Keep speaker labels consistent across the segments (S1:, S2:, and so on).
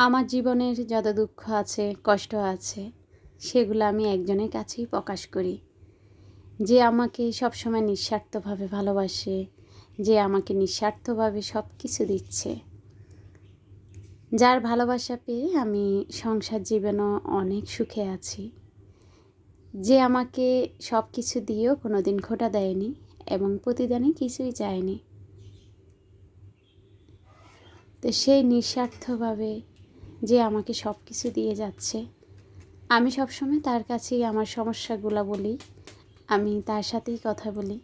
S1: আমার জীবনের যত দুঃখ আছে, কষ্ট আছে, সেগুলো আমি একজনের কাছেই প্রকাশ করি। যে আমাকে সবসময় নিঃস্বার্থভাবে ভালোবাসে, যে আমাকে নিঃস্বার্থভাবে সব কিছু দিচ্ছে। যার ভালোবাসা পেয়ে আমি সংসার জীবনও অনেক সুখে আছি। যে আমাকে সব কিছু দিয়েও কোনো দিন খোটা দেয়নি এবং প্রতিদিনই কিছুই চায়নি। তো সেই নিঃস্বার্থভাবে যে আমাকে সব কিছু দিয়ে যাচ্ছে। আমি সবসময় তার কাছেই আমার সমস্যাগুলো বলি। আমি তার সাথেই কথা বলি।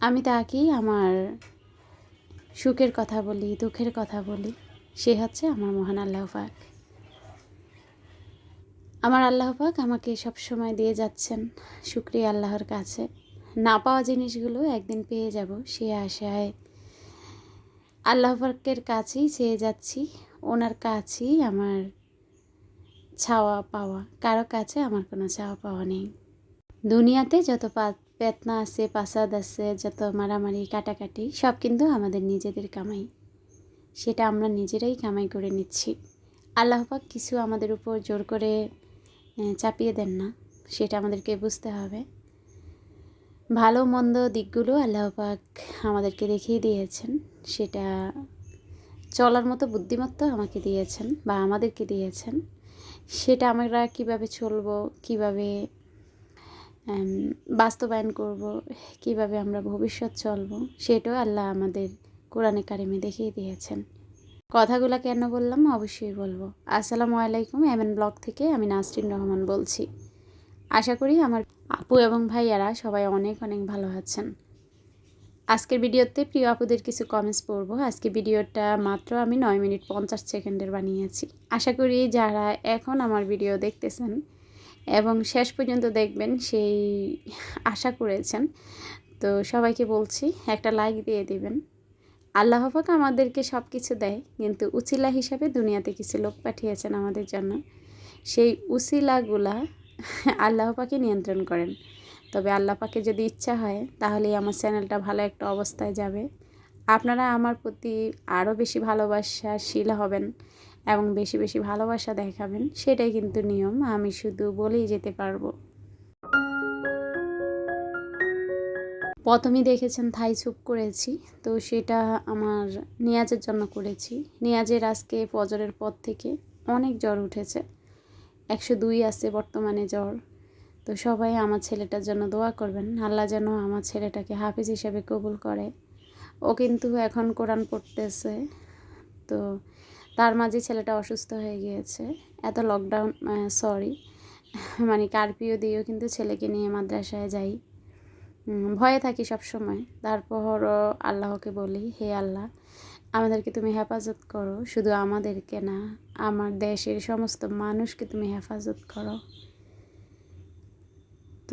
S1: আমি তাকেই আমার সুখের কথা বলি, দুঃখের কথা বলি। সে হচ্ছে আমার মহান আল্লাহ পাক। আমার আল্লাহ পাক আমাকে সব সময় দিয়ে যাচ্ছেন শুক্রিয়া আল্লাহর কাছে। না পাওয়া জিনিসগুলো একদিন পেয়ে যাব, সে আশায়। আল্লাহ পাকের কাছেই চেয়ে যাচ্ছি। ওনার কাছেই আমার ছাওয়া পাওয়া। কারও কাছে আমার কোনো ছাওয়া পাওয়া নেই। দুনিয়াতে যত পেতনা আছে, পাসাদ আছে, যত মারামারি, কাটাকাটি, সব কিন্তু আমাদের নিজেদের কামাই। সেটা আমরা নিজেরাই কামাই করে নিচ্ছি। আল্লাহ পাক কিছু আমাদের উপর জোর করে চাপিয়ে দেন না। সেটা আমাদেরকে বুঝতে হবে। ভালো, মন্দ দিকগুলো আল্লাহ পাক আমাদেরকে দেখিয়ে দিয়েছেন। সেটা চলার মতো বুদ্ধিমত্তা আমাকে দিয়েছেন বা আমাদেরকে দিয়েছেন। সেটা আমরা কীভাবে চলবো, কীভাবে বাস্তবায়ন করব, কীভাবে আমরা ভবিষ্যৎ চলব, সেটাও আল্লাহ আমাদের কোরআনে কারিমে দেখিয়ে দিয়েছেন। কথাগুলো কেন বললাম? অবশ্যই বলব। আসসালামু আলাইকুম এম এন ব্লগ থেকে আমি নাসরিন রহমান বলছি। আশা করি আমার আপু এবং ভাইয়ারা সবাই অনেক অনেক ভালো আছেন। আজকের ভিডিওতে প্রিয় আপুদের কিছু কমেন্টস পড়ব। আজকে ভিডিওটা মাত্র আমি নয় মিনিট পঞ্চাশ সেকেন্ডের বানিয়েছি। আশা করি যারা এখন আমার ভিডিও দেখতেছেন এবং শেষ পর্যন্ত দেখবেন সেই আশা করেছেন। তো সবাইকে বলছি, একটা লাইক দিয়ে দিবেন। আল্লাহ পাক আমাদেরকে সব কিছু দেয়, কিন্তু উচিলা হিসাবে দুনিয়াতে কিছু লোক পাঠিয়েছেন আমাদের জন্য। সেই উচিলাগুলা আল্লাহ পাকে নিয়ন্ত্রণ করেন। তবে আল্লাহ পাকে যদি ইচ্ছা হয় তাহলেই আমার চ্যানেলটা ভালো একটা অবস্থায় যাবে। আপনারা আমার প্রতি আরও বেশি ভালোবাসা ভালোবাসাশীল হবেন এবং বেশি বেশি ভালোবাসা দেখাবেন, সেটাই কিন্তু নিয়ম। আমি শুধু বলেই যেতে পারব। প্রথমেই দেখেছেন থাই স্যুপ করেছি, তো সেটা আমার নেয়াজের জন্য করেছি। নেয়াজের আজকে ফজরের পর থেকে অনেক জ্বর উঠেছে। একশো দুই আছে বর্তমানে জ্বর। তো সবাই আমার ছেলেটার জন্য দোয়া করবেন। আল্লাহ যেন আমার ছেলেটাকে হাফিজ হিসেবে কবুল করে। ও কিন্তু এখন কোরআন পড়তেছে। তো তার মাঝে ছেলেটা অসুস্থ হয়ে গিয়েছে। এত লকডাউন সরি মানে কারপিও দিয়েও কিন্তু ছেলেকে নিয়ে মাদ্রাসায় যাই। ভয়ে থাকি সব সময় তারপরও আল্লাহকে বলি, হে আল্লাহ, আমাদেরকে তুমি হেফাজত করো। শুধু আমাদেরকে না, আমার দেশের সমস্ত মানুষকে তুমি হেফাজত করো।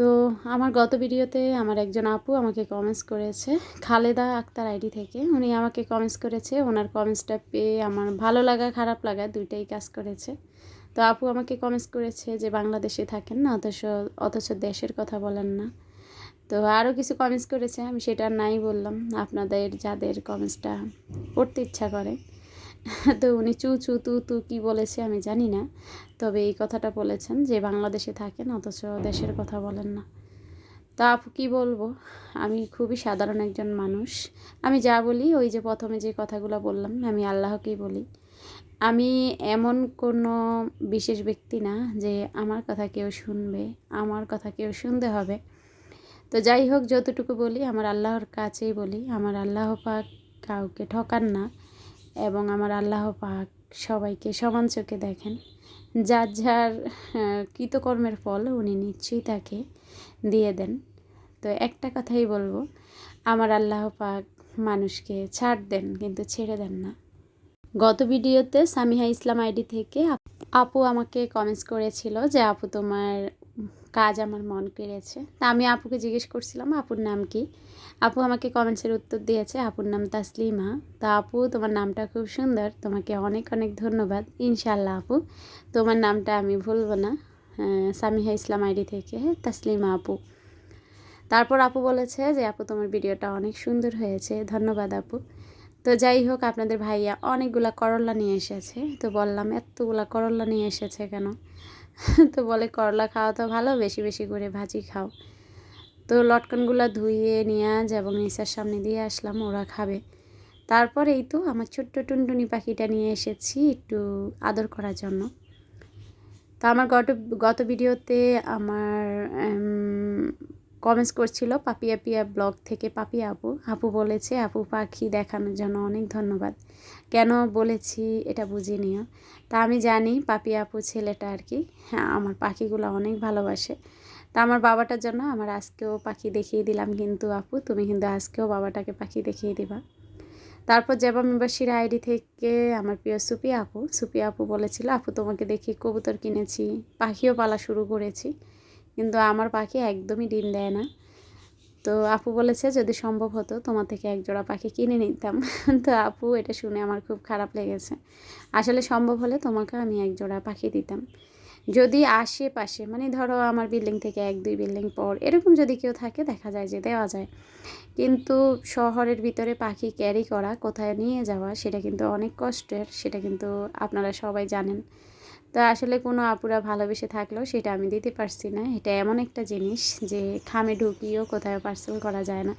S1: তো আমার গত ভিডিওতে আমার একজন আপু আমাকে কমেন্টস করেছে, খালেদা আক্তার আইডি থেকে। উনি আমাকে কমেন্টস করেছে, ওনার কমেন্টসটা পেয়ে আমার ভালো লাগা, খারাপ লাগা দুইটাই কাজ করেছে। তো আপু আমাকে কমেন্টস করেছে যে বাংলাদেশে থাকেন না, অথচ অথচ দেশের কথা বলেন না। তো আরও কিছু কমেন্টস করেছে, আমি সেটা নাই বললাম। আপনাদের যাদের কমেন্টসটা পড়তে ইচ্ছা করে। তো উনি চু চু তু তু কী বলেছে আমি জানি না। তবে এই কথাটা বলেছেন যে বাংলাদেশে থাকেন, অথচ দেশের কথা বলেন না। তা আপু কী বলব? আমি খুবই সাধারণ একজন মানুষ। আমি যা বলি, ওই যে প্রথমে যে কথাগুলো বললাম, আমি আল্লাহকেই বলি। আমি এমন কোনো বিশেষ ব্যক্তি না যে আমার কথা কেউ শুনবে, আমার কথা কেউ শুনতে হবে। তো যাই হোক, যতটুকু বলি, আমার আল্লাহর কাছেই বলি। আমার আল্লাহ পাক কাউকে ঠকান না। এবং আমার আল্লাহ পাক সবাইকে সমান চোখে দেখেন। যার যার কৃতকর্মের ফল উনি নিশ্চয়ই তাকে দিয়ে দেন। তো একটা কথাই বলব, আমার আল্লাহ পাক মানুষকে ছাড় দেন কিন্তু ছেড়ে দেন না। গত ভিডিওতে সামিহা ইসলাম আইডি থেকে আপু আমাকে কমেন্টস করেছিল যে, আপু, তোমার কাজ আমার মন কেড়েছে। তা আমি আপুকে জিজ্ঞেস করছিলাম, আপুর নাম কি? আপু আমাকে কমেন্টসের উত্তর দিয়েছে, আপুর নাম তাসলিমা। তা আপু, তোমার নামটা খুব সুন্দর। তোমাকে অনেক অনেক ধন্যবাদ। ইনশাল্লাহ আপু, তোমার নামটা আমি ভুলবো না। সামিহা ইসলাম আইডি থেকে তাসলিমা আপু। তারপর আপু বলেছে যে, আপু, তোমার ভিডিওটা অনেক সুন্দর হয়েছে। ধন্যবাদ আপু। তো যাই হোক, আপনাদের ভাইয়া অনেকগুলা করল্লা নিয়ে এসেছে। তো বললাম, এতগুলা করল্লা নিয়ে এসেছে কেন? তো বলে, করলা খাওয়া তো ভালো, বেশি বেশি করে ভাজি খাও। তো লটকনগুলো ধুইয়ে নিয়ে এবং নিসার সামনে দিয়ে আসলাম, ওরা খাবে। তারপর এই তো আমার ছোট্ট টুনটুনি পাখিটা নিয়ে এসেছি একটু আদর করার জন্য। তো আমার গত গত ভিডিওতে আমার কমেন্টস করছিল পাপিয়া পিয়া ব্লগ থেকে পাপিয়া আপু। আপু বলেছে, আপু পাখি দেখানোর জন্য অনেক ধন্যবাদ। কেন বলেছি এটা বুঝে নিও। তা আমি জানি পাপিয়া আপু ছেলেটা আর কি। হ্যাঁ আমার পাখিগুলো অনেক ভালোবাসে। তা আমার বাবাটার জন্য আমার আজকেও পাখি দেখিয়ে দিলাম কিন্তু আপু, তুমি কিন্তু আজকেও বাবাটাকে পাখি দেখিয়ে দিবা। তারপর জেবা মেম্বারশির আইডি থেকে আমার প্রিয় সুপি আপু। সুপি আপু বলেছিল, আপু তোমাকে দেখি কবুতর কিনেছি, পাখিও পালা শুরু করেছি। কিন্তু আমার পাখি একদমই ডিম দেয় না। তো আপু বলেছে যদি সম্ভব হতো তোমার থেকে এক জোড়া পাখি কিনে নিতাম। তো আপু এটা শুনে আমার খুব খারাপ লেগেছে। আসলে সম্ভব হলে তোমাকে আমি এক জোড়া পাখি দিতাম। যদি আশেপাশে মানে ধরো আমার বিল্ডিং থেকে এক, দুই বিল্ডিং পর এরকম যদি কেউ থাকে দেখা যায় যে দেওয়া যায়। কিন্তু শহরের ভিতরে পাখি ক্যারি করা, কোথায় নিয়ে যাওয়া, সেটা কিন্তু অনেক কষ্টের, সেটা কিন্তু আপনারা সবাই জানেন। তো আসলে কোনো আপুরা ভালোবেসে থাকলেও সেটা আমি দিতে পারছি না। এটা এমন একটা জিনিস যে খামে ঢুকিয়েও কোথাও পার্সেল করা যায় না।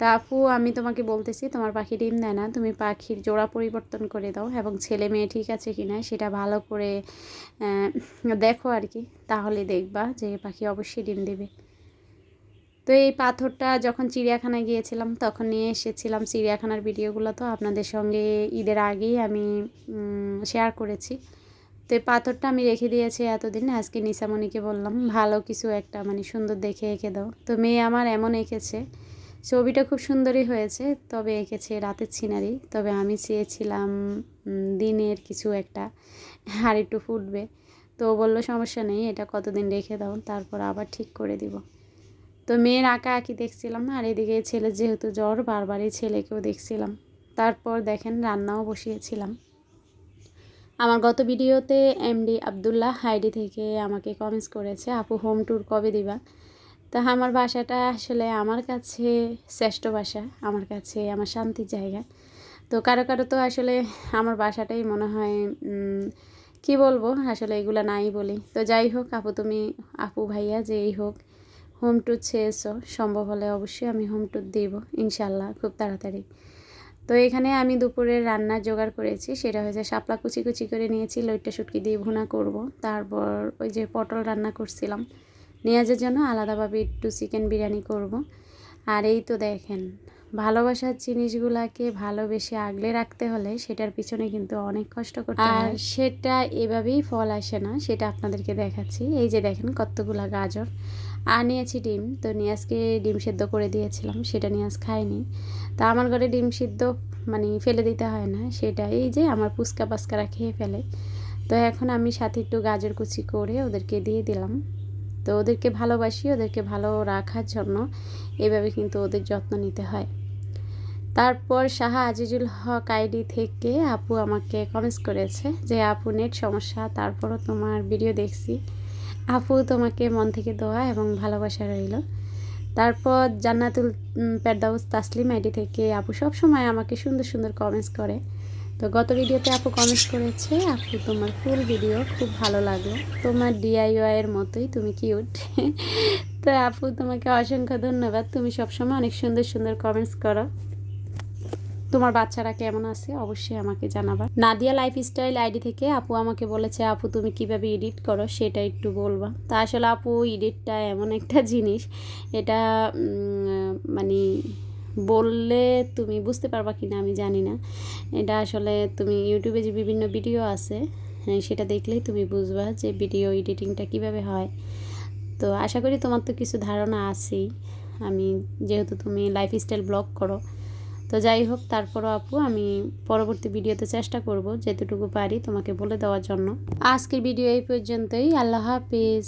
S1: তা আপু, আমি তোমাকে বলতেছি, তোমার পাখি ডিম দেয় না। তুমি পাখির জোড়া পরিবর্তন করে দাও এবং ছেলে মেয়ে ঠিক আছে কি না সেটা ভালো করে দেখো আর কি। তাহলে দেখবা যে পাখি অবশ্যই ডিম দেবে। তো এই পাথরটা যখন চিড়িয়াখানায় গিয়েছিলাম, তখন নিয়ে এসেছিলাম চিড়িয়াখানার ভিডিওগুলো তো আপনাদের সঙ্গে ঈদের আগেই আমি শেয়ার করেছি। তো এই পাথরটা আমি রেখে দিয়েছি এতদিন, আজকে নিসামণিকে বললাম, ভালো কিছু একটা মানে সুন্দর দেখে এঁকে দাও। তো মেয়ে আমার এমন এঁকেছে, ছবিটা খুব সুন্দরই হয়েছে, তবে এঁকেছে রাতের সিনারি, তবে আমি চেয়েছিলাম দিনের কিছু একটা, আর একটু ফুটবে। তো বলল, সমস্যা নেই, এটা কতদিন রেখে দাও, তারপর আবার ঠিক করে দিব। তো মেয়ের আঁকা আঁকি দেখছিলাম আর এদিকে ছেলে যেহেতু জ্বর, বারবারই ছেলেকেও দেখছিলাম। তারপর দেখেন, রান্নাও বসিয়েছিলাম। আমার গত ভিডিওতে এমডি আবদুল্লাহ হাইডি থেকে আমাকে কমেন্টস করেছে, আপু হোম ট্যুর কবে দিবা? তা আমার বাসাটা আসলে আমার কাছে শ্রেষ্ঠ বাসা, আমার কাছে আমার শান্তির জায়গা। তো কারও কারও তো আসলে আমার বাসাটাই মনে হয় কি বলব, আসলে এগুলো নাই বলি। তো যাই হোক, আপু, তুমি, আপু ভাইয়া যেই হোক হোম ট্যুর চেয়েছো সম্ভব হলে অবশ্যই আমি হোম ট্যুর দিব, ইনশাল্লাহ, খুব তাড়াতাড়ি। তো এখানে আমি দুপুরে রান্নার জোগাড় করেছি, সেটা হয়েছে শাপলা কুচি কুচি করে নিয়েছি, লইট্টা শুটকি দিয়ে ভুনা করব। তারপর ওই যে পটল রান্না করছিলাম নেওয়াজের জন্য আলাদাভাবে একটু চিকেন বিরিয়ানি করব। আর এই তো দেখেন, ভালোবাসার জিনিসগুলাকে ভালোবেসে আগলে রাখতে হলে সেটার পিছনে কিন্তু অনেক কষ্ট করতে আর সেটা এভাবেই ফল আসে না, সেটা আপনাদেরকে দেখাচ্ছি। এই যে দেখেন কতগুলা গাজর আর নিয়েছি ডিম। তো নিয়াজকে ডিম সেদ্ধ করে দিয়েছিলাম, সেটা নিয়াজ খায়নি তা আমার ঘরে ডিম সিদ্ধ মানে ফেলে দিতে হয় না সেটা এই যে আমার পুচকা পাস্কারা খেয়ে ফেলে। তো এখন আমি সাথে একটু গাজর কুচি করে ওদেরকে দিয়ে দিলাম। তো ওদেরকে ভালোবাসি, ওদেরকে ভালো রাখার জন্য এভাবে কিন্তু ওদের যত্ন নিতে হয়। তারপর শাহা আজিজুল হক আইডি থেকে আপু আমাকে কমেন্টস করেছে যে, আপু নেট সমস্যা, তারপরও তোমার ভিডিও দেখছি। আপু তোমাকে মন থেকে দোয়া এবং ভালোবাসা রইল। তারপর জান্নাতুল পেরদাউস তাসলিম আইডি থেকে আপু সব সময় আমাকে সুন্দর সুন্দর কমেন্টস করে। তো গত ভিডিওতে আপু কমেন্টস করেছে, আপু তোমার ফুল ভিডিও খুব ভালো লাগল। তোমার ডিআইওয়াইয়ের মতোই, তুমি কিউট তো আপু তোমাকে অসংখ্য ধন্যবাদ। তুমি সবসময় অনেক সুন্দর সুন্দর কমেন্টস করো। তোমার বাচ্চারা কেমন আছে অবশ্যই আমাকে জানাবা। নাদিয়া লাইফস্টাইল আইডি থেকে আপু আমাকে বলেছে আপু তুমি কীভাবে এডিট করো সেটা একটু বলবা। তা আসলে আপু এডিটটা এমন একটা জিনিস এটা মানে বললে তুমি বুঝতে পারবা কি না আমি জানি না। এটা আসলে তুমি ইউটিউবে যে বিভিন্ন ভিডিও আছে হ্যাঁ, সেটা দেখলেই তুমি বুঝবা যে ভিডিও এডিটিংটা কীভাবে হয়। তো আশা করি তোমার তো কিছু ধারণা আছেই। আমি যেহেতু তুমি লাইফস্টাইল ব্লগ করো তো যাই হোক, তারপরও আপু, আমি পরবর্তী ভিডিওতে চেষ্টা করব যেতটুকু পারি তোমাকে বলে দেওয়ার জন্য। আজকের ভিডিও এই পর্যন্তই। আল্লাহ হাফিজ।